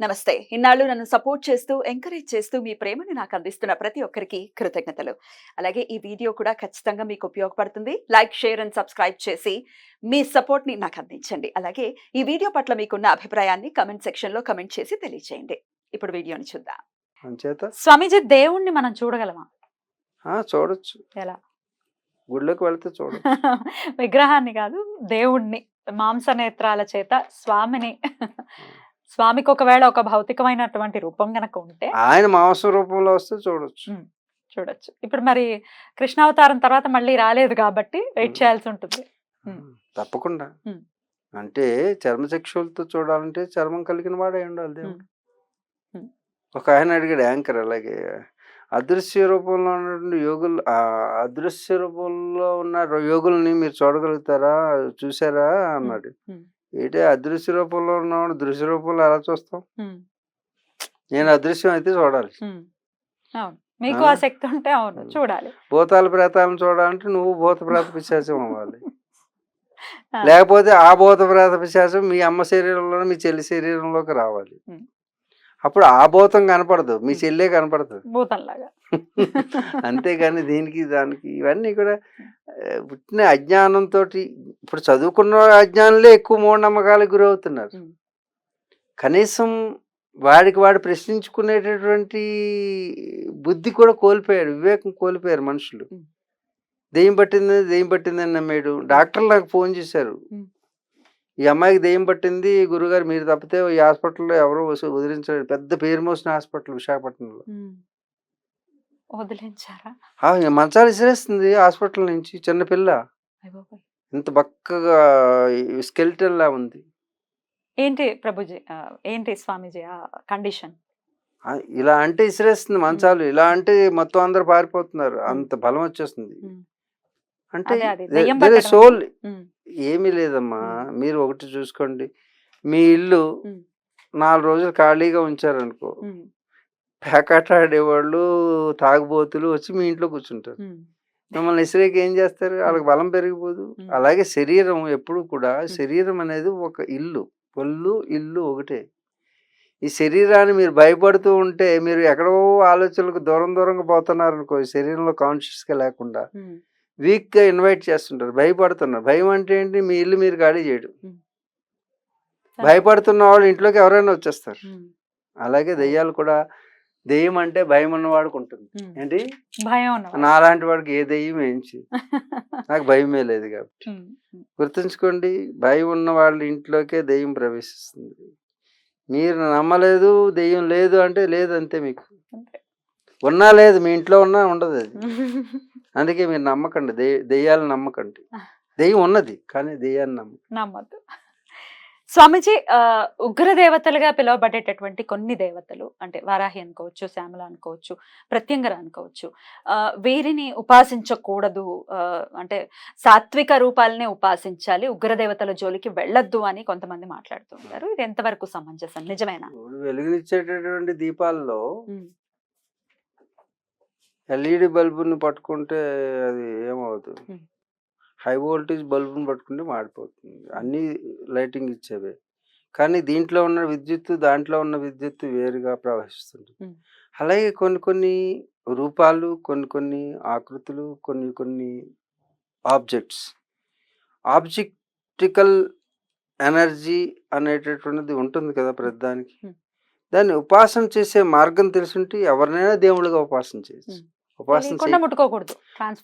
నమస్తే. ఇన్నాళ్ళు నన్ను సపోర్ట్ చేస్తూ ఎంకరేజ్ చేస్తూ మీ ప్రేమని నాకు అందిస్తున్న ప్రతి ఒక్కరికి కృతజ్ఞతలు. అలాగే ఈ వీడియో కూడా ఖచ్చితంగా మీకు ఉపయోగపడుతుంది. లైక్ షేర్ అండ్ సబ్స్క్రైబ్ చేసి మీ సపోర్ట్ని నాకు అందించండి. అలాగే ఈ వీడియో పట్ల మీకున్న అభిప్రాయాన్ని కమెంట్ సెక్షన్లో కమెంట్ చేసి తెలియజేయండి ఇప్పుడు వీడియోని చూద్దాం. స్వామీజీ దేవుణ్ణి మనం చూడగలమా? చూడొచ్చు. ఎలా? గుళ్ళోకి వెళ్తే చూడొచ్చు. విగ్రహాన్ని కాదు దేవుణ్ణి మాంస నేత్రాల చేత స్వామిని. స్వామికి ఒకవేళ ఒక భౌతికమైనటువంటి రూపం గనక ఉంటే ఆయన మాంసం రూపంలో వస్తే చూడొచ్చు. చూడొచ్చు ఇప్పుడు మరి కృష్ణావతారం తర్వాత మళ్ళీ రాలేదు కాబట్టి వెయిట్. చేయాల్సి ఉంటుంది. తప్పకుండా. అంటే చర్మచక్షులతో చూడాలంటే చర్మం కలిగిన వాడే ఉండాలి దేవుడు. ఒక ఆయన అడిగాడు యాంకర్ అలాగే అదృశ్య రూపంలో ఉన్నటువంటి యోగులు ఆ అదృశ్య రూపంలో ఉన్న యోగుల్ని మీరు చూడగలుగుతారా చూసారా అన్నాడు. ఏంటి అదృశ్య రూపంలో ఉన్నవాడు దృశ్య రూపంలో ఎలా చూస్తాం. నేను అదృశ్యం అయితే చూడాలి మీకు ఆ? ఆ శక్తి ఉంటే అవును. చూడాలి భూతాల ప్రేతాలను చూడాలంటే నువ్వు భూత ప్రేత పిశాచం అవ్వాలి. లేకపోతే ఆ భూత ప్రేత పిశాచం మీ అమ్మ శరీరంలో మీ చెల్లి శరీరంలోకి రావాలి. అప్పుడు ఆ భూతం కనపడదు మీ. చెల్లే కనపడుతుంది భూతంలాగా అంతేగాని దీనికి దానికి ఇవన్నీ కూడా పుట్టిన అజ్ఞానంతో ఇప్పుడు చదువుకున్న అజ్ఞానులే ఎక్కువ మూఢనమ్మకాలకు గురవుతున్నారు. కనీసం వాడికి వాడు ప్రశ్నించుకునేటటువంటి బుద్ధి కూడా కోల్పోయారు వివేకం కోల్పోయారు మనుషులు. దెయ్యం పట్టింది దెయ్యం పట్టిందని నమ్మేడు డాక్టర్లు నాకు ఫోన్ చేశారు. ఈ అమ్మాయికి దెయ్యం పట్టింది గురుగారు మీరు తప్పితే ఈ హాస్పిటల్లో ఎవరో వదిలించారు పెద్ద పేరు మోసిన హాస్పిటల్ విశాఖపట్నంలో. వదిలించారా? మంచాలు విసిరేస్తుంది హాస్పిటల్ నుంచి చిన్న పిల్ల. ఇంత బక్కగా స్కెల్టన్ లా ఉంది. ఏంటి ప్రభుజీ? ఏంటి స్వామీజీ ఆ కండిషన్? ఇలా అంటే విసిరేస్తుంది మంచాలు. ఇలా అంటే మొత్తం అందరు పారిపోతున్నారు. అంత బలం వచ్చేస్తుంది. అంటే. సోల్. ఏమీ లేదమ్మా. మీరు ఒకటి చూసుకోండి. మీ ఇల్లు. నాలుగు రోజులు ఖాళీగా ఉంచారనుకో ఉమ్. పేకాట ఆడేవాళ్ళు తాగుబోతులు వచ్చి మీ ఇంట్లో కూర్చుంటారు. మిమ్మల్ని ఇసిరేకి ఏం చేస్తారు? వాళ్ళకి బలం పెరిగిపోదు. అలాగే శరీరం ఎప్పుడు కూడా శరీరం అనేది ఒక ఇల్లు. ఒళ్ళు ఇల్లు ఒకటే. ఈ శరీరాన్ని మీరు భయపడుతూ ఉంటే మీరు ఎక్కడో ఆలోచనలకు దూరం దూరంగా పోతున్నారు అనుకో శరీరంలో కాన్షియస్గా లేకుండా. వీక్గా ఇన్వైట్ చేస్తుంటారు. భయపడుతున్నారు. భయం అంటే ఏంటి? మీ ఇల్లు మీరు ఖాళీ చేయడం. భయపడుతున్న వాళ్ళు ఇంట్లోకి ఎవరైనా వచ్చేస్తారు. అలాగే దెయ్యాలు కూడా దెయ్యం అంటే భయం ఉన్నవాడికి ఉంటుంది. ఏంటి? భయం. నాలాంటి వాడికి ఏ దెయ్యం ఏం చేయదు. నాకు భయమే లేదు కాబట్టి. గుర్తుంచుకోండి భయం ఉన్న వాళ్ళ ఇంట్లోకే దెయ్యం ప్రవేశిస్తుంది. మీరు నమ్మలేదు దెయ్యం లేదు అంటే లేదు అంతే మీకు. ఉన్నా లేదు మీ ఇంట్లో ఉన్నా ఉండదు అది. అందుకే మీరు నమ్మకండి దెయ్య దెయ్యాలు నమ్మకండి. దెయ్యం ఉన్నది కానీ దెయ్యాన్ని నమ్మ నమ్మద్దు. స్వామీజీ ఉగ్ర దేవతలుగా పిలువబడేటటువంటి కొన్ని దేవతలు అంటే వారాహి అనుకోవచ్చు శ్యామల అనుకోవచ్చు ప్రత్యంగర అనుకోవచ్చు ఆ, వీరిని ఉపాసించకూడదు అంటే సాత్విక రూపాలనే ఉపాసించాలి ఉగ్ర దేవతల జోలికి వెళ్ళొద్దు అని కొంతమంది మాట్లాడుతుంటారు ఇది ఎంతవరకు సమంజసం? నిజమేనా? వెలుగునిచ్చేటటువంటి దీపాల్లో ఎల్ఈడి బల్బుని పట్టుకుంటే అది ఏమవుతుంది. హై వోల్టేజ్ బల్బుని పట్టుకుంటే మాడిపోతుంది. అన్ని లైటింగ్ ఇచ్చేవే. కానీ దీంట్లో ఉన్న విద్యుత్తు దాంట్లో ఉన్న విద్యుత్తు వేరుగా ప్రవహిస్తుంది. అలాగే కొన్ని కొన్ని రూపాలు కొన్ని కొన్ని ఆకృతులు కొన్ని కొన్ని ఆబ్జెక్ట్స్. ఆబ్జెక్టికల్ ఎనర్జీ అనేటటువంటిది ఉంటుంది కదా ప్రతిదానికి. దాన్ని ఉపాసన చేసే మార్గం తెలుసుంటే ఎవరినైనా దేవుళ్ళుగా ఉపాసన చేయొచ్చు. ఉపాసన ముట్టుకోకూడదు.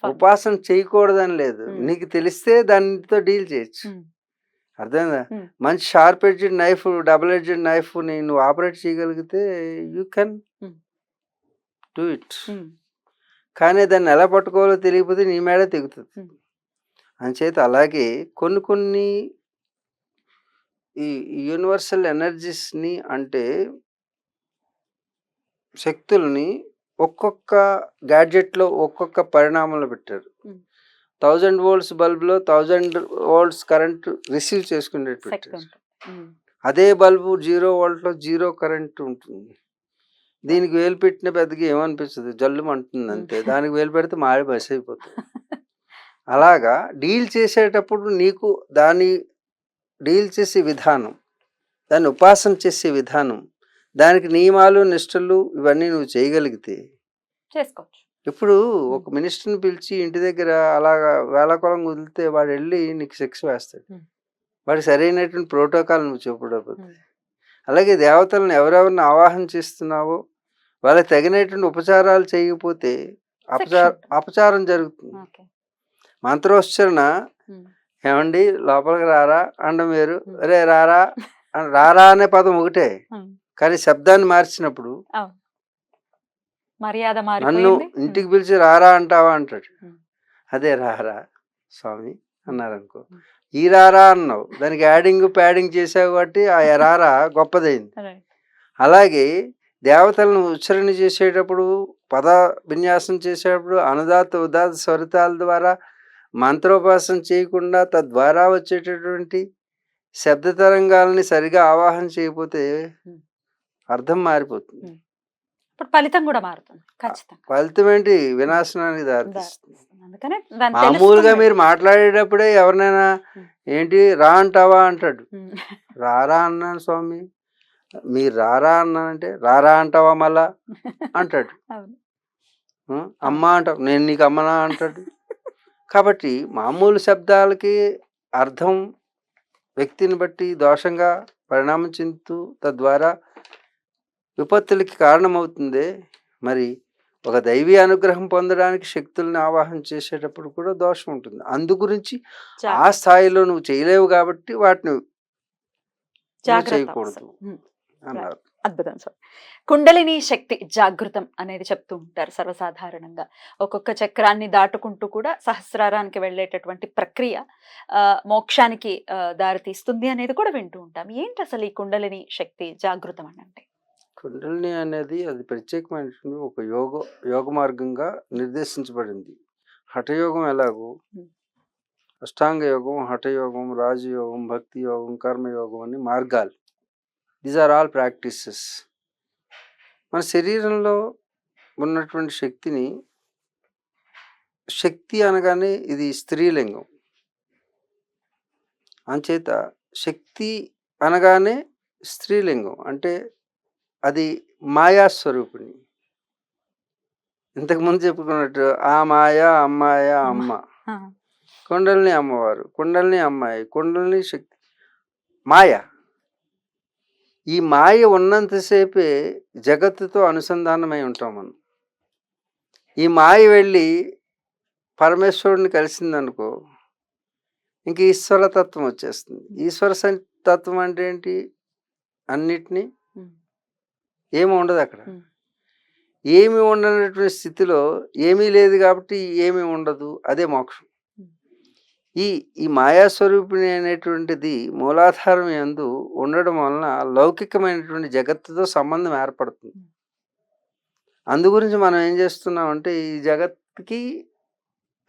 ఉపాసన చేయకూడదని లేదు. నీకు తెలిస్తే దానితో డీల్ చేయొచ్చు. అర్థమైందా. మంచి sharp edged knife double edged knife నువ్వు ఆపరేట్ చేయగలిగితే యూ కెన్. Do it. కానీ దాన్ని ఎలా పట్టుకోవాలో తెలియకపోతే నీ మేడే తెగుతుంది. అంచేత అలాగే కొన్ని కొన్ని ఈ యూనివర్సల్ ఎనర్జీస్ని అంటే శక్తుల్ని ఒక్కొక్క గ్యాడ్జెట్లో ఒక్కొక్క పరిణామంలో పెట్టారు. థౌజండ్ వోల్ట్స్ బల్బ్లో థౌజండ్ వోల్ట్స్ కరెంట్ రిసీవ్ చేసుకునేట్టు పెట్టారు. అదే బల్బు జీరో వోల్ట్లో జీరో కరెంట్ ఉంటుంది. దీనికి వేలు పెట్టిన పెద్దగా ఏమనిపించదు జల్లు అంటుంది అంతే. దానికి వేలు పెడితే మాడి బస్ అయిపోతుంది. అలాగా డీల్ చేసేటప్పుడు నీకు దాన్ని డీల్ చేసే విధానం దాన్ని ఉపాసన చేసే విధానం దానికి నియమాలు నిష్టలు ఇవన్నీ నువ్వు చేయగలిగితే చేసుకోవచ్చు ఇప్పుడు ఒక మినిస్టర్ని పిలిచి ఇంటి దగ్గర అలాగా వేళకోళం వదిలితే వాడు వెళ్ళి నీకు శిక్ష వేస్తాడు. వాడికి సరైనటువంటి ప్రోటోకాల్ నువ్వు చెప్పడకపోతే. అలాగే దేవతలను ఎవరెవరిని ఆవాహన చేస్తున్నావో వాళ్ళకి తగినటువంటి ఉపచారాలు చేయకపోతే అపచార. అపచారం జరుగుతుంది మంత్రోచ్చరణ. ఏమండి లోపలికి రారా అండం వేరు. అరే రారా రారా అనే పదం ఒకటే. కానీ శబ్దాన్ని మార్చినప్పుడు మర్యాద నన్ను ఇంటికి పిలిచి రారా అంటావా అంటాడు. అదే రారా స్వామి అన్నారు అనుకో ఉమ్. ఈ రారా అన్నావు దానికి యాడింగ్ ప్యాడింగ్ చేసావు కాబట్టి ఆ రారా గొప్పదైంది. అలాగే దేవతలను ఉచ్చరణ చేసేటప్పుడు పద విన్యాసం చేసేటప్పుడు అనుదాత ఉదాత స్వరితాల ద్వారా మంత్రోపాసన చేయకుండా తద్వారా వచ్చేటటువంటి శబ్ద తరంగాలని సరిగా ఆవాహన చేయకపోతే. అర్థం మారిపోతుంది. ఇప్పుడు ఫలితం కూడా మారుతుంది. ఖచ్చితంగా. ఫలితం ఏంటి? వినాశనానికి దారితీస్తుంది. మామూలుగా. మీరు మాట్లాడేటప్పుడే ఎవరినైనా. ఏంటి రా అంటావా అంటాడు. రారా అన్నాను స్వామి. మీరు రారా అన్నానంటే రారా అంటావా మళ్ళా? అంటాడు. అమ్మ అంటావు. నేను నీకు అమ్మనా అంటాడు. కాబట్టి మామూలు శబ్దాలకి అర్థం వ్యక్తిని బట్టి దోషంగా పరిణామం చెందుతూ తద్వారా విపత్తులకి కారణమవుతుంది. మరి ఒక దైవీ అనుగ్రహం పొందడానికి శక్తుల్ని ఆవాహన చేసేటప్పుడు కూడా దోషం ఉంటుంది. అందు గురించి ఆ. స్థాయిలో నువ్వు చేయలేవు కాబట్టి వాటిని చేయకూడదు. అన్నారు. అద్భుతం సార్. కుండలిని శక్తి జాగృతం అనేది చెప్తూ ఉంటారు సర్వసాధారణంగా. ఒక్కొక్క చక్రాన్ని దాటుకుంటూ కూడా సహస్రారానికి వెళ్ళేటటువంటి ప్రక్రియ ఆ, మోక్షానికి దారితీస్తుంది అనేది కూడా వింటూ ఉంటాం. ఏంటి అసలు ఈ కుండలిని శక్తి జాగృతం అని అంటే? కుండలిని అనేది అది ప్రత్యేకమైనటువంటి ఒక యోగ యోగ మార్గంగా నిర్దేశించబడింది. హఠయోగం ఎలాగో. అష్టాంగ యోగం హఠయోగం రాజయోగం భక్తి యోగం కర్మయోగం అని మార్గాలు. దీస్ ఆర్ ఆల్ ప్రాక్టీసెస్ మన శరీరంలో ఉన్నటువంటి శక్తిని శక్తి అనగానే ఇది స్త్రీలింగం. అంచేత శక్తి అనగానే స్త్రీలింగం. అంటే అది మాయా స్వరూపిణి ఇంతకుముందు చెప్పుకున్నట్టు ఆ మాయ అమ్మాయ అమ్మ. కుండలిని అమ్మవారు కుండలిని అమ్మాయి కుండలిని శక్తి. మాయ. ఈ మాయ ఉన్నంతసేపే జగత్తుతో అనుసంధానమై ఉంటాం మనం. ఈ మాయ వెళ్ళి పరమేశ్వరుడిని కలిసిందనుకో ఇంక ఈశ్వర తత్వం వచ్చేస్తుంది. ఈశ్వర తత్వం అంటే ఏంటి? అన్నిటినీ ఏమి ఉండదు అక్కడ. ఏమి ఉండనటువంటి స్థితిలో ఏమీ లేదు కాబట్టి ఏమీ ఉండదు అదే మోక్షం. ఈ ఈ మాయాస్వరూపిణి అనేటువంటిది మూలాధారం ఎందు ఉండడం వలన లౌకికమైనటువంటి జగత్తుతో సంబంధం ఏర్పడుతుంది Hmm. అందు గురించి మనం ఏం చేస్తున్నాం అంటే ఈ జగత్తుకి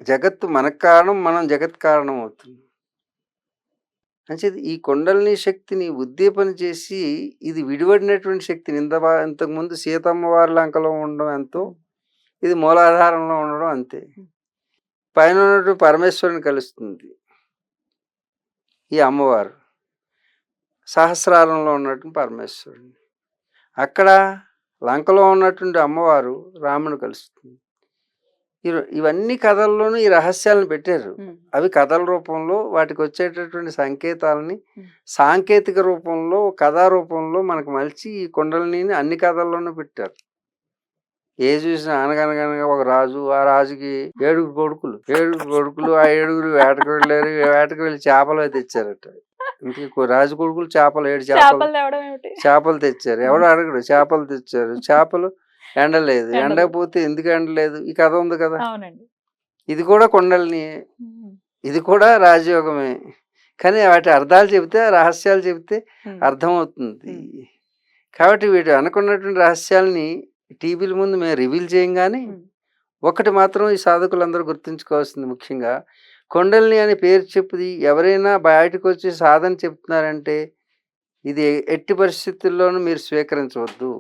జగత్తు మనకు కారణం మనం జగత్ కారణం అవుతుంది అంచేది ఈ కొండల్ని శక్తిని ఉద్దీపన చేసి ఇది విడివడినటువంటి శక్తిని ఇంత ఇంతకుముందు సీతమ్మవారి లంకలో ఉండడం ఎంతో ఇది మూలాధారంలో ఉండడం అంతే. పైన ఉన్నటువంటి పరమేశ్వరుని కలుస్తుంది. ఈ అమ్మవారు. సహస్రారంలో ఉన్నటువంటి పరమేశ్వరుని. అక్కడ లంకలో ఉన్నటువంటి అమ్మవారు రాముని కలుస్తుంది. ఇవన్నీ కథల్లోనూ ఈ రహస్యాలను పెట్టారు. అవి కథల రూపంలో వాటికి వచ్చేటటువంటి సంకేతాలని. సాంకేతిక రూపంలో కథా రూపంలో మనకు మలిచి ఈ కుండలిని అన్ని కథల్లోనూ పెట్టారు. ఏ చూసినా అనగనగనగా ఒక రాజు ఆ రాజుకి ఏడుగురు కొడుకులు ఏడుగురు కొడుకులు ఆ ఏడుగురు వేటకు వెళ్ళారు వేటకు వెళ్ళి చేపలు తెచ్చారట. ఇంటికి రాజు కొడుకులు చేపలు ఏడు చేపలు చేపలు తెచ్చారు. ఎవడు అడగడు చేపలు తెచ్చారు. చేపలు ఎండలేదు. ఎండకపోతే ఎందుకు ఎండలేదు? ఈ కథ ఉంది కదా! అవునండి. ఇది కూడా కొండల్ని ఇది కూడా రాజయోగమే. కానీ వాటి అర్థాలు చెబితే రహస్యాలు చెబితే అర్థమవుతుంది. కాబట్టి వీటి అనుకున్నటువంటి రహస్యాల్ని టీవీల ముందు మేము రివీల్ చేయం కానీ ఒకటి మాత్రం ఈ సాధకులందరూ గుర్తుంచుకోవాల్సింది ముఖ్యంగా కొండల్ని అని పేరు చెప్పుది ఎవరైనా బయటకు వచ్చి సాధన చెప్తున్నారంటే ఇది ఎట్టి పరిస్థితుల్లోనూ మీరు స్వీకరించవద్దు.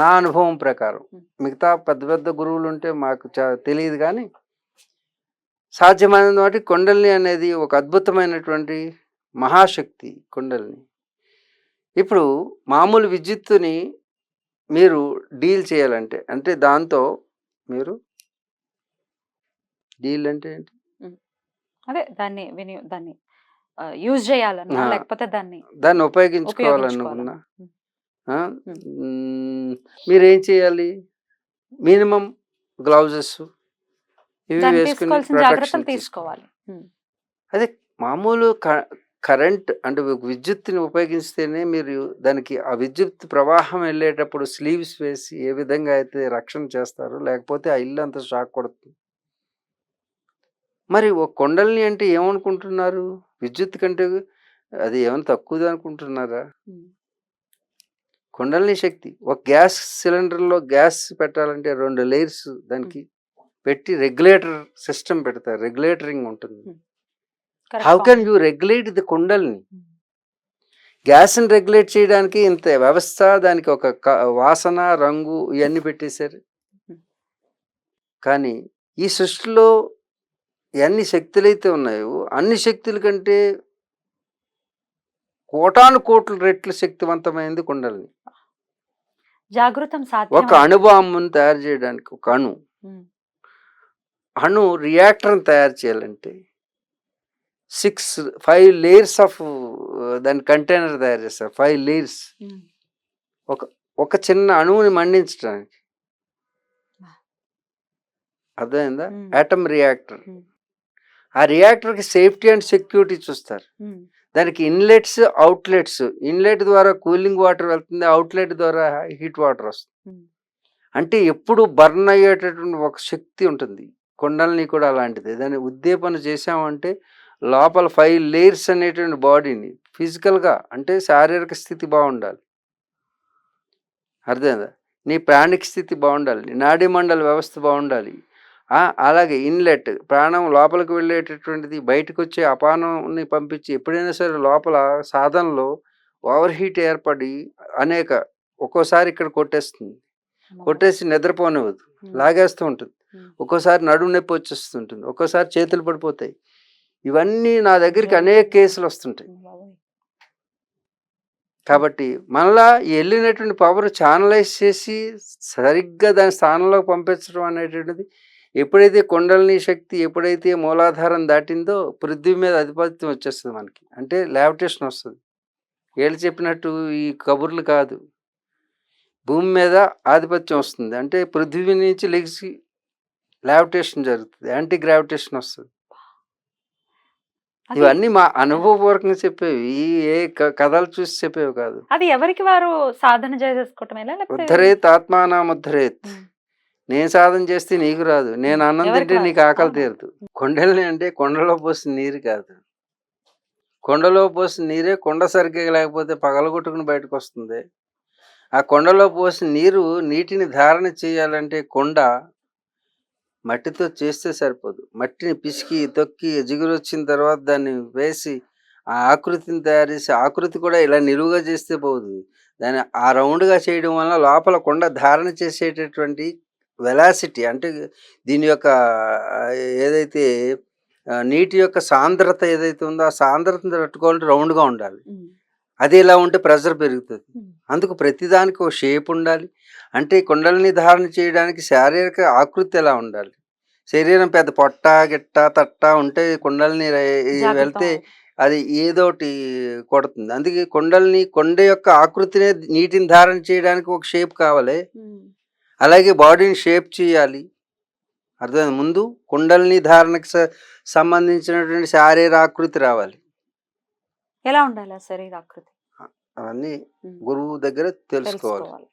నా అనుభవం ప్రకారం. మిగతా పెద్ద పెద్ద గురువులు ఉంటే మాకు తెలియదు కానీ సాధ్యమైనంత వాటి కొండల్ని అనేది ఒక అద్భుతమైనటువంటి మహాశక్తి కొండల్ని. ఇప్పుడు మామూలు విద్యుత్తుని మీరు డీల్ చేయాలంటే అంటే దాంతో మీరు డీల్ అంటే ఏంటి? అదే దాన్ని వినియో దాన్ని యూజ్ చేయాలన్నా. లేకపోతే దాన్ని దాన్ని ఉపయోగించుకోవాలనుకున్నా. మీరేం చేయాలి? మినిమం గ్లౌజెస్ ఇవి వేసుకుని తీసుకోవాలి. అదే మామూలు కరెంట్ అంటే ఒక విద్యుత్తుని ఉపయోగిస్తేనే మీరు దానికి ఆ విద్యుత్ ప్రవాహం వెళ్ళేటప్పుడు స్లీవ్స్ వేసి ఏ విధంగా అయితే రక్షణ చేస్తారో లేకపోతే ఆ ఇల్లు అంతా షాక్ కొడుతుంది. మరి ఒక కొండల్ని అంటే ఏమనుకుంటున్నారు? విద్యుత్ కంటే అది ఏమైనా తక్కువది అనుకుంటున్నారా. కొండల్ని శక్తి ఒక గ్యాస్ సిలిండర్లో గ్యాస్ పెట్టాలంటే రెండు లేయర్స్ దానికి పెట్టి రెగ్యులేటర్ సిస్టమ్ పెడతారు రెగ్యులేటరింగ్ ఉంటుంది how. Can you regulate the కుండల్ని. గ్యాస్ని రెగ్యులేట్ చేయడానికి ఇంత వ్యవస్థ దానికి ఒక వాసన రంగు ఇవన్నీ పెట్టేశారు. కానీ ఈ సృష్టిలో ఎన్ని శక్తులు అయితే ఉన్నాయో అన్ని శక్తుల కంటే కోటాను కోట్ల రెట్లు శక్తివంతమైంది కుండల్ని జాగృతం ఒక అణుబాంబును తయారు చేయడానికి ఒక అణు. అణు రియాక్టర్ని తయారు చేయాలంటే సిక్స్ ఫైవ్ లేయర్స్ ఆఫ్ దాని కంటైనర్ తయారు చేస్తారు ఫైవ్ లేయర్స్ ఉమ్. ఒక చిన్న అణువుని మండించడానికి. అర్థమైందా. Atom reactor. ఆ రియాక్టర్కి సేఫ్టీ అండ్ సెక్యూరిటీ చూస్తారు. దానికి ఇన్లెట్స్ అవుట్లెట్స్ ఇన్లెట్ ద్వారా కూలింగ్ వాటర్ వెళ్తుంది అవుట్లెట్ ద్వారా హీట్ వాటర్ వస్తుంది. అంటే ఎప్పుడు బర్న్ అయ్యేటటువంటి ఒక శక్తి ఉంటుంది. కొండల్ని కూడా అలాంటిది. దాన్ని ఉద్దీపన చేసామంటే లోపల ఫైవ్ లేయర్స్ అనేటువంటి బాడీని ఫిజికల్గా అంటే శారీరక స్థితి బాగుండాలి. అర్థమైందా? నీ ప్రాణిక స్థితి బాగుండాలి. నీ నాడీ మండల వ్యవస్థ బాగుండాలి. అలాగే ఇన్లెట్ ప్రాణం లోపలికి వెళ్ళేటటువంటిది బయటకు వచ్చే అపానంని పంపించి ఎప్పుడైనా సరే లోపల సాధనలో ఓవర్ హీట్ ఏర్పడి అనేక ఒక్కోసారి ఇక్కడ కొట్టేస్తుంది కొట్టేసి నిద్రపోనివ్వదు. లాగేస్తూ ఉంటుంది. ఒక్కోసారి నడుము నొప్పి వచ్చేస్తుంటుంది ఒక్కోసారి చేతులు పడిపోతాయి ఇవన్నీ నా దగ్గరికి. అనేక కేసులు వస్తుంటాయి. కాబట్టి మళ్ళా ఈ వెళ్ళినటువంటి పవర్ ఛానలైజ్ చేసి సరిగ్గా దాని స్థానంలోకి పంపించడం అనేటువంటిది ఎప్పుడైతే కొండలని శక్తి ఎప్పుడైతే మూలాధారం దాటిందో పృథ్వీ మీద ఆధిపత్యం వచ్చేస్తుంది మనకి. అంటే లావిటేషన్ వస్తుంది. ఏళ్ళు చెప్పినట్టు ఈ కబుర్లు కాదు. భూమి మీద ఆధిపత్యం వస్తుంది. అంటే పృథ్వీ నుంచి లెగిసి లావిటేషన్ జరుగుతుంది. యాంటీ గ్రావిటేషన్ వస్తుంది ఇవన్నీ మా అనుభవపూర్వకంగా చెప్పేవి. ఈ ఏ కథలు చూసి చెప్పేవి కాదు. అది ఎవరికి వారు సాధన చేసేసుకోవటమేలా లేకపోతే ఉద్ధరేత్ ఆత్మానం ఉద్ధరేత్ ఉమ్. నేను సాధన చేస్తే నీకు రాదు. నేను అన్నం తింటే. నీకు ఆకలి. తీరదు. కొండల్ని అంటే కొండలో పోసిన నీరు కాదు. కొండలో పోసిన నీరే కొండ సరిగ్గా లేకపోతే పగలగొట్టుకుని బయటకు వస్తుంది. ఆ కొండలో పోసిన నీరు నీటిని ధారణ చేయాలంటే కొండ మట్టితో చేస్తే సరిపోదు. మట్టిని పిసికి తొక్కి జిగురు వచ్చిన తర్వాత దాన్ని వేసి ఆ ఆకృతిని తయారు చేసి ఆకృతి కూడా ఇలా నిలువుగా చేస్తే పోదు. దాన్ని ఆ రౌండ్గా చేయడం వల్ల లోపల కొండ ధారణ చేసేటటువంటి వెలాసిటీ అంటే దీని యొక్క ఏదైతే నీటి యొక్క సాంద్రత ఏదైతే ఉందో ఆ సాంద్రతను తట్టుకోవాలంటే రౌండ్గా ఉండాలి. అది ఇలా ఉంటే ప్రెషర్ పెరుగుతుంది. అందుకు ప్రతిదానికి ఒక షేప్ ఉండాలి అంటే కుండలిని ధారణ చేయడానికి శారీరక ఆకృతి ఎలా ఉండాలి శరీరం పెద్ద పొట్ట గిట్ట తట్ట ఉంటే కుండలిని. వెళ్తే అది ఏదోటి కొడుతుంది అందుకే కొండల్ని కొండ యొక్క ఆకృతినే నీటిని ధారణ చేయడానికి ఒక షేప్ కావాలి. అలాగే బాడీని షేప్ చేయాలి. అర్థమైంది? ముందు కుండలిని ధారణకు సంబంధించినటువంటి శారీర ఆకృతి రావాలి. ఎలా ఉండాలి శరీరాకృతి అవన్నీ. గురువు దగ్గర తెలుసుకోవాలి.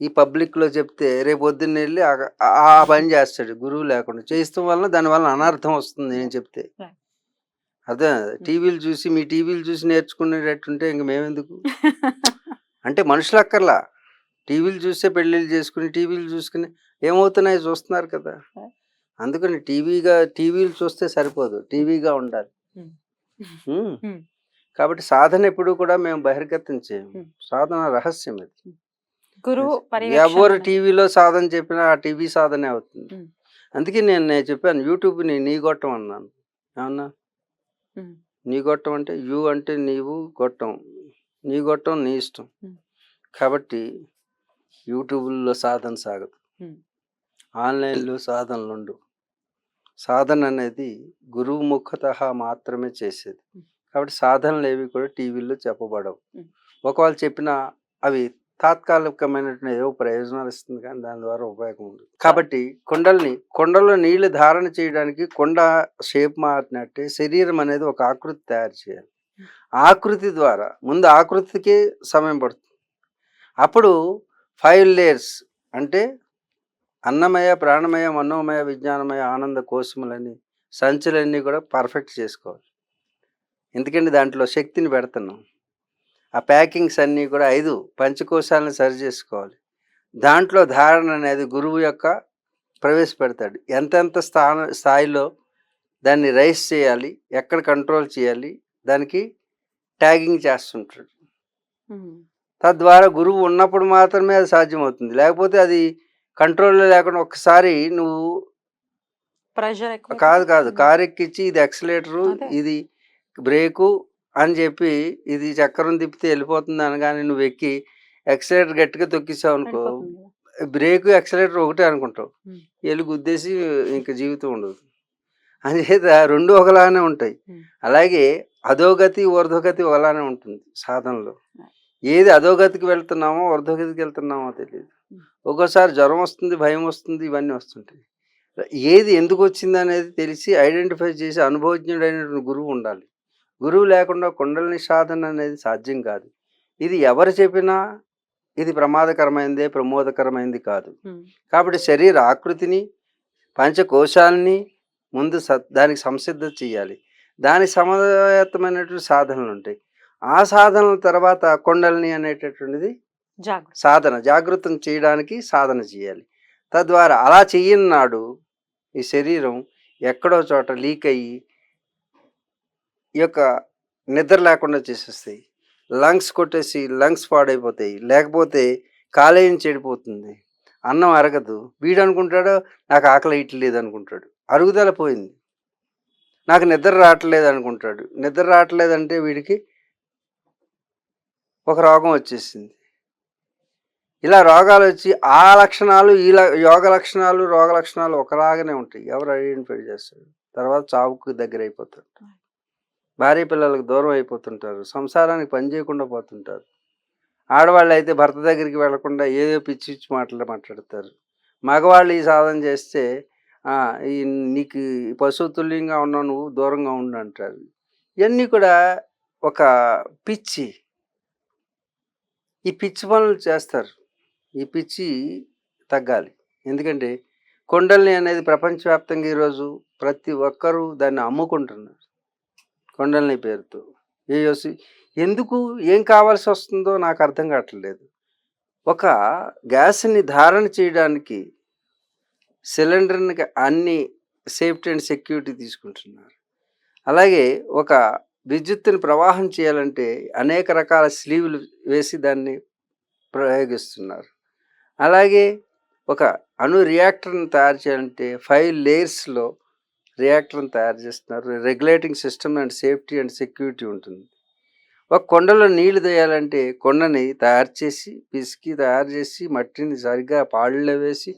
ఈ పబ్లిక్లో చెప్తే రేపు పొద్దున్న వెళ్ళి ఆ- పని చేస్తాడు గురువు లేకుండా. చేయిస్తాం వలన దాని వలన అనర్థం వస్తుంది నేను చెప్తే. అదే టీవీలు చూసి మీ టీవీలు చూసి నేర్చుకునేటట్టుంటే ఇంక మేమెందుకు? అంటే మనుషులు అక్కర్లా. టీవీలు చూస్తే పెళ్ళిళ్ళు చేసుకుని టీవీలు చూసుకుని ఏమవుతున్నాయి చూస్తున్నారు కదా. అందుకని టీవీగా టీవీలు చూస్తే సరిపోదు. టీవీగా ఉండాలి. కాబట్టి సాధన ఎప్పుడు కూడా మేము బహిర్గతం చేయము. సాధన రహస్యం ఇది. గురువు ఎవరు టీవీలో సాధన చెప్పినా ఆ టీవీ సాధనే అవుతుంది. అందుకే నేను నేను చెప్పాను యూట్యూబ్ని నీ గొట్టం అన్నాను. ఏమన్నా. నీ గొట్టం అంటే యు అంటే నీవు గొట్టం. నీ గొట్టం నీ ఇష్టం. కాబట్టి యూట్యూబ్లో సాధన సాగదు. ఆన్లైన్లో సాధనలు ఉండవు సాధన అనేది గురువు ముఖత మాత్రమే చేసేది. కాబట్టి సాధనలు ఏవి కూడా టీవీలో చెప్పబడవు. ఒకవేళ చెప్పినా అవి తాత్కాలికమైనటువంటి ఏవో ప్రయోజనాలు ఇస్తుంది కానీ దాని ద్వారా ఉపయోగం ఉండదు. కాబట్టి కొండల్ని కొండలో నీళ్ళు ధారణ చేయడానికి కొండ షేప్ మారినట్టే శరీరం అనేది ఒక ఆకృతి తయారు చేయాలి. ఆకృతి ద్వారా ముందు ఆకృతికి సమయం పడుతుంది. అప్పుడు ఫైవ్ లేయర్స్ అంటే అన్నమయ ప్రాణమయ మనోమయ విజ్ఞానమయ ఆనంద కోశములని సంచులన్నీ కూడా పర్ఫెక్ట్ చేసుకోవాలి. ఎందుకంటే దాంట్లో శక్తిని పెడుతున్నాం. ఆ ప్యాకింగ్స్ అన్నీ కూడా ఐదు పంచకోశాలను సరి చేసుకోవాలి. దాంట్లో ధారణ అనేది గురువు యొక్క ప్రవేశపెడతాడు. ఎంతెంత స్థాన స్థాయిలో దాన్ని రైస్ చేయాలి ఎక్కడ కంట్రోల్ చేయాలి దానికి ట్యాగింగ్ చేస్తుంటాడు. తద్వారా గురువు ఉన్నప్పుడు మాత్రమే అది సాధ్యమవుతుంది లేకపోతే అది కంట్రోల్లో లేకుండా ఒక్కసారి నువ్వు ప్రెషర్ కాదు కాదు. కారు ఎక్కించి ఇది ఎక్సలేటరు. ఇది బ్రేకు అని చెప్పి ఇది చక్రం తిప్పితే వెళ్ళిపోతుంది అనగానే నువ్వు ఎక్కి ఎక్సలేటర్ గట్టిగా తొక్కిసావు అనుకో. బ్రేక్ ఎక్సలేటర్ ఒకటే అనుకుంటావు. వెళ్ళి గుద్దేసి ఇంక జీవితం ఉండదు అందుచేత రెండు ఒకలానే ఉంటాయి. అలాగే అధోగతి ఊర్ధ్వగతి ఒకలానే ఉంటుంది సాధనలో. ఏది అధోగతికి వెళ్తున్నామో ఊర్ధ్వగతికి వెళ్తున్నామో తెలియదు. ఒక్కోసారి జ్వరం వస్తుంది భయం వస్తుంది ఇవన్నీ వస్తుంటాయి. ఏది ఎందుకు వచ్చింది అనేది తెలిసి ఐడెంటిఫై చేసి అనుభవజ్ఞుడైనటువంటి గురువు ఉండాలి. గురువు లేకుండా కుండలిని సాధన అనేది సాధ్యం కాదు. ఇది ఎవరు చెప్పినా ఇది ప్రమాదకరమైందే ప్రమోదకరమైంది కాదు. కాబట్టి శరీర ఆకృతిని పంచకోశాలని ముందు స దానికి సంసిద్ధ చేయాలి. దానికి సమయత్తమైనటువంటి సాధనలు ఉంటాయి. ఆ సాధనల తర్వాత కొండలిని అనేటటువంటిది సాధన జాగృతం చేయడానికి సాధన చేయాలి. తద్వారా అలా చెయ్యని నాడు ఈ శరీరం ఎక్కడో చోట లీక్ అయ్యి ఈ యొక్క నిద్ర లేకుండా చేసేస్తాయి. లంగ్స్ కొట్టేసి లంగ్స్ పాడైపోతాయి. లేకపోతే కాలేయం చెడిపోతుంది. అన్నం అరగదు. వీడు అనుకుంటాడు నాకు ఆకలి ఇట్లేదు అనుకుంటాడు. అరుగుదల పోయింది. నాకు నిద్ర రావట్లేదు అనుకుంటాడు. నిద్ర రావట్లేదంటే వీడికి ఒక రోగం వచ్చేసింది. ఇలా రోగాలు వచ్చి ఆ లక్షణాలు ఈ యోగ లక్షణాలు రోగ లక్షణాలు ఒకలాగానే ఉంటాయి. ఎవరు ఐడెంటిఫై చేస్తారు? తర్వాత చావుకు దగ్గర అయిపోతారు భార్య పిల్లలకు దూరం అయిపోతుంటారు. సంసారానికి పని చేయకుండా పోతుంటారు. ఆడవాళ్ళు అయితే భర్త దగ్గరికి వెళ్ళకుండా ఏదో పిచ్చి పిచ్చి మాటలు మాట్లాడతారు. మగవాళ్ళు ఈ సాధన చేస్తే "ఆ, ఈ నీకు పశువు తుల్యంగా ఉన్నావు నువ్వు దూరంగా ఉండు అంటారు. ఇవన్నీ కూడా ఒక పిచ్చి. ఈ పిచ్చి పనులు చేస్తారు. ఈ పిచ్చి తగ్గాలి. ఎందుకంటే కొండల్ని అనేది ప్రపంచవ్యాప్తంగా ఈరోజు ప్రతి ఒక్కరూ దాన్ని అమ్ముకుంటున్నారు. కొండల్ని పేరుతో. ఏ ఎందుకు ఏం కావాల్సి వస్తుందో నాకు అర్థం కావట్లేదు. ఒక గ్యాస్ని ధారణ చేయడానికి సిలిండర్ని అన్ని సేఫ్టీ అండ్ సెక్యూరిటీ తీసుకుంటున్నారు. అలాగే ఒక విద్యుత్తుని ప్రవాహం చేయాలంటే అనేక రకాల స్లీవ్లు వేసి దాన్ని ప్రయోగిస్తున్నారు. అలాగే ఒక అణు రియాక్టర్ని తయారు చేయాలంటే ఫైవ్ లేయర్స్లో రియాక్టర్ని తయారు చేస్తున్నారు. Regulating system and safety and security ఉంటుంది. ఒక కొండలో నీళ్ళు తేయాలంటే కొండని తయారు చేసి పిసికి తయారు చేసి మట్టిని సరిగ్గా పాళ్ళలో వేసి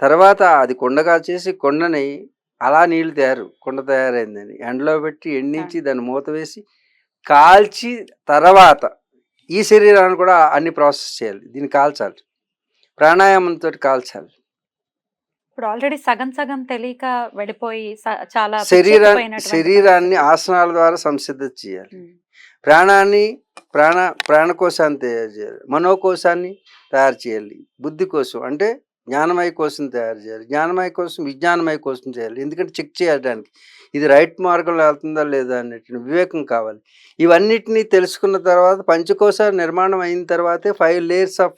తర్వాత అది కొండగా చేసి కొండని అలా నీళ్ళు తయారు కొండ తయారైందని ఎండలో పెట్టి ఎండించి దాన్ని మూత వేసి కాల్చి తర్వాత ఈ శరీరాన్ని కూడా అన్ని ప్రాసెస్ చేయాలి. దీన్ని కాల్చాలి. ప్రాణాయామంతో కాల్చాలి. ఇప్పుడు ఆల్రెడీ సగం సగం తెలియక వెళ్ళిపోయి చాలా శరీరా పిచ్చెక్కిపోయినటువంటి శరీరాన్ని ఆసనాల ద్వారా సంసిద్ధ చేయాలి. ప్రాణాన్ని ప్రాణ ప్రాణకోశాన్ని తయారు చేయాలి. మనోకోశాన్ని తయారు చేయాలి. బుద్ధి కోసం అంటే జ్ఞానమయ కోసం తయారు చేయాలి. జ్ఞానమయ కోసం విజ్ఞానమయ కోసం చేయాలి. ఎందుకంటే చెక్ చేయడానికి. ఇది రైట్ మార్గంలో వెళ్తుందా లేదా అనేటువంటి వివేకం కావాలి. ఇవన్నిటినీ తెలుసుకున్న తర్వాత పంచకోశ నిర్మాణం అయిన తర్వాతే ఫైవ్ లేయర్స్ ఆఫ్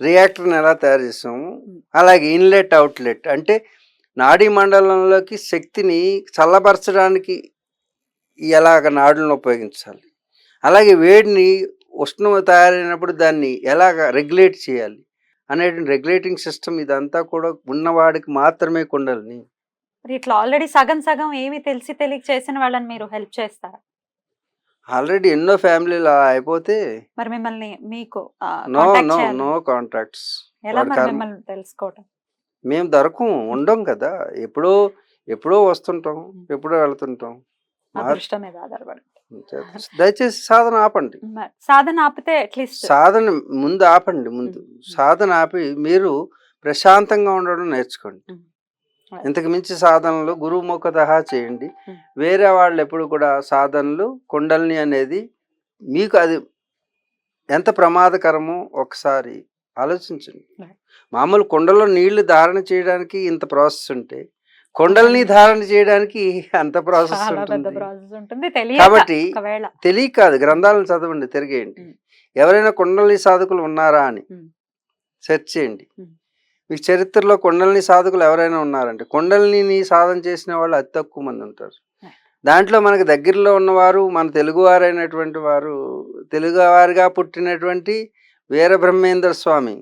రియాక్టర్ని ఎలా తయారు చేసాము అలాగే ఇన్లెట్ అవుట్లెట్. అంటే నాడీ మండలంలోకి శక్తిని చల్లబరచడానికి ఎలాగ నాడులను ఉపయోగించాలి? అలాగే వేడిని ఉష్ణం తయారైనప్పుడు దాన్ని ఎలాగ రెగ్యులేట్ చేయాలి? అనేటువంటి రెగ్యులేటింగ్ సిస్టమ్ ఇదంతా కూడా ఉన్నవాడికి మాత్రమే కుండలిని. మరి ఇట్లా ఆల్రెడీ సగం సగం ఏమి తెలిసి తెలియక చేసిన వాళ్ళని మీరు హెల్ప్ చేస్తారా? ఆల్రెడీ ఎన్నో ఫ్యామిలీలు అలా అయిపోతే మరి మిమ్మల్ని మీకు ఆ, నో contact నో చేయాలి. నో కాంటాక్ట్స్ ఎలా వాడి మరి. మిమ్మల్ని తెలుసుకోవటం? మేము దొరకం ఉండం కదా. ఎప్పుడో ఎప్పుడో వస్తుంటాం ఎప్పుడో వెళ్తుంటాం. మా- అదృష్టం మీద ఆధారపడి దయచేసి సాధన ఆపండి సాధన ఆపితే అట్లీస్ట్ సాధన ముందు ఆపండి ముందు. సాధన ఆపి మీరు ప్రశాంతంగా ఉండడం నేర్చుకోండి. ఇంతకు మించి సాధనలు గురువు ముఖతహ చేయండి. వేరే వాళ్ళు ఎప్పుడు కూడా సాధనలు కుండల్ని అనేది మీకు అది ఎంత ప్రమాదకరమో ఒకసారి ఆలోచించండి. మామూలు కుండలో నీళ్ళు ధారణ చేయడానికి ఇంత ప్రాసెస్ ఉంటే కొండల్ని ధారణ చేయడానికి అంత ప్రాసెస్ ఉంటుంది కాబట్టి తెలియక కాదు గ్రంథాలను చదవండి తిరిగేయండి. ఎవరైనా కుండలిని సాధకులు ఉన్నారా అని. సెర్చ్ చేయండి. మీకు చరిత్రలో కుండలిని సాధకులు ఎవరైనా ఉన్నారంటే కుండలిని సాధన చేసిన వాళ్ళు అతి తక్కువ మంది ఉంటారు. దాంట్లో మనకి దగ్గరలో ఉన్నవారు మన తెలుగువారైనటువంటి వారు తెలుగువారిగా పుట్టినటువంటి వీర బ్రహ్మేంద్ర స్వామి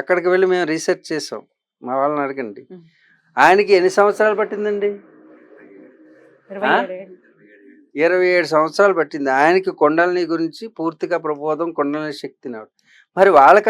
అక్కడికి వెళ్ళి మేము రీసెర్చ్ చేసాం మా వాళ్ళని అడగండి. ఆయనకి ఎన్ని సంవత్సరాలు పట్టిందండి? ఇరవై ఏడు. సంవత్సరాలు పట్టింది. ఆయనకి కొండలిని గురించి పూర్తిగా ప్రబోధం కొండలిని శక్తి నాడు మరి వాళ్ళకి